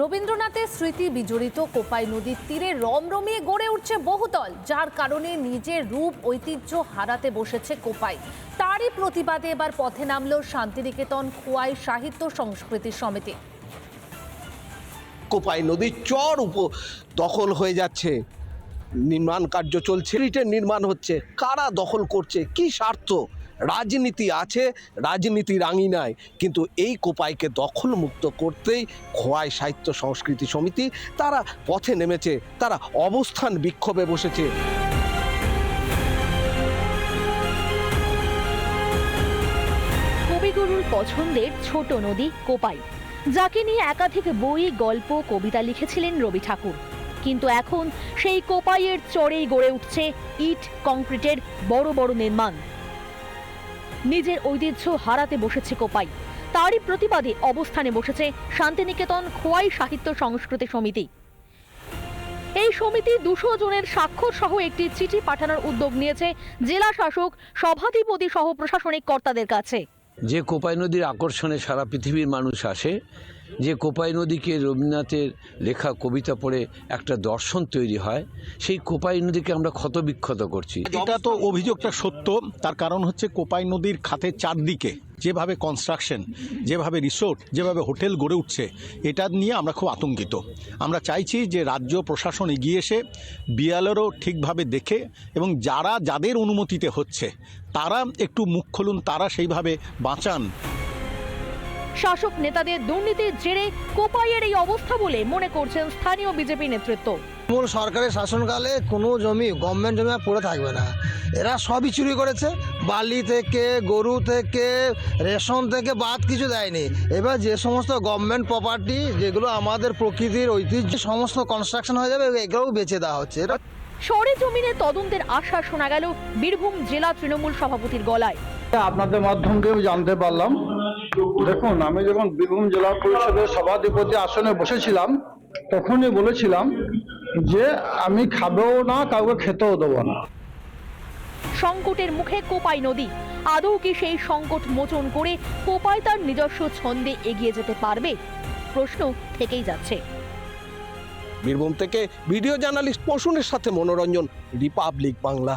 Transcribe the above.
রবীন্দ্রনাথের স্মৃতি বিজড়িত কোপাই নদীর তীরে রমরমিয়ে গড়ে উঠছে বহুতল, যার কারণে নিজের রূপ, ঐতিহ্য হারাতে বসেছে কোপাই। তারই প্রতিবাদে এবার পথে নামল শান্তিনিকেতন খোয়াই সাহিত্য সংস্কৃতি সমিতি। কোপাই নদীর চর উপ দখল হয়ে যাচ্ছে। নির্মাণ কার্য চলছে নির্মাণ হচ্ছে। কারা দখল করছে? কি স্বার্থ? রাজনীতি আছে, রাজনীতি রাঙিনায় কিন্তু এই কোপাইকে দখলমুক্ত করতেই খোয়াই সাহিত্য সংস্কৃতি সমিতি তারা পথে নেমেছে, তারা অবস্থান বিক্ষোভে বসেছে। কবিগুরুর পছন্দের ছোট নদী কোপাই। যাকে নিয়ে একাধিক বই, গল্প, কবিতা লিখেছিলেন রবি ঠাকুর। কিন্তু এখন সেই কোপাইয়ের চরেই গড়ে উঠছে ইট কংক্রিটের বড় বড় নির্মাণ। নিজের ঐতিহ্য হারাতে বসেছে কোপাই। তারই প্রতিবাদে অবস্থানে বসেছে শান্তিনিকেতন খোয়াই সাহিত্য সংস্কৃতি সমিতি। এই সমিতি দুশো জনের স্বাক্ষর সহ একটি চিঠি পাঠানোর উদ্যোগ নিয়েছে জেলা শাসক, সভাধিপতি সহ প্রশাসনিক কর্তাদের কাছে। যে কোপাই নদীর আকর্ষণে সারা পৃথিবীর মানুষ আসে যে কোপাই নদীকে রবীন্দ্রনাথের লেখা কবিতা পড়ে একটা দর্শন তৈরি হয়, সেই কোপাই নদীকে আমরা ক্ষতবিক্ষত করছি। এটা তো অভিযোগটা সত্য, তার কারণ হচ্ছে কোপাই নদীর খাতের চারদিকে যেভাবে কনস্ট্রাকশন যেভাবে রিসোর্ট যেভাবে হোটেল গড়ে উঠছে, এটা নিয়ে আমরা খুব আতঙ্কিত। আমরা চাইছি যে রাজ্য প্রশাসন এগিয়ে এসে বিয়ালেরও ঠিকভাবে দেখে এবং যারা যাদের অনুমতিতে হচ্ছে, তারা একটু মুখ খুলুন, তারা সেইভাবে বাঁচান। শাসক নেতাদের দুর্নীতির জেরে কোপাইয়ের এই অবস্থা বলে মনে করছেন স্থানীয় বিজেপি নেতৃত্ব। তৃণমূল সরকারের শাসনকালে কোনো জমি গভর্নমেন্ট জমি আর পড়ে থাকবে না। এরা সবই চুরি করেছে। বালি থেকে গরু থেকে রেশন থেকে বাদ কিছু দেয়নি। এবার যে সমস্ত গভর্নমেন্ট প্রপার্টি যেগুলো আমাদের প্রকৃতির ঐতিহ্য সমস্ত কনস্ট্রাকশন হয়ে যাবে এগুলোও বেচে দেওয়া হচ্ছে। এটা সরে জমিনে তদন্তের আশা শোনা গেল বীরভূম জেলা তৃণমূল সভাপতির গলায়। আপনাদের মাধ্যম দিয়েও জানতে পারলাম। দেখুন আমি যখন বীরভূম জেলা পরিষদের সভাধিপতি আসনে বসেছিলাম তখনই বলেছিলাম যে আমি খাবেও না কাউকে খেতেও দেবো না। সংকটের মুখে কোপাই নদী। আদৌ কি সেই সংকট মোচন করে কোপাই তার নিজস্ব ছন্দে এগিয়ে যেতে পারবে? প্রশ্ন থেকেই যাচ্ছে। বীরভূম থেকে ভিডিও জার্নালিস্ট পশুনের সাথে মনোরঞ্জন রিপাবলিক বাংলা।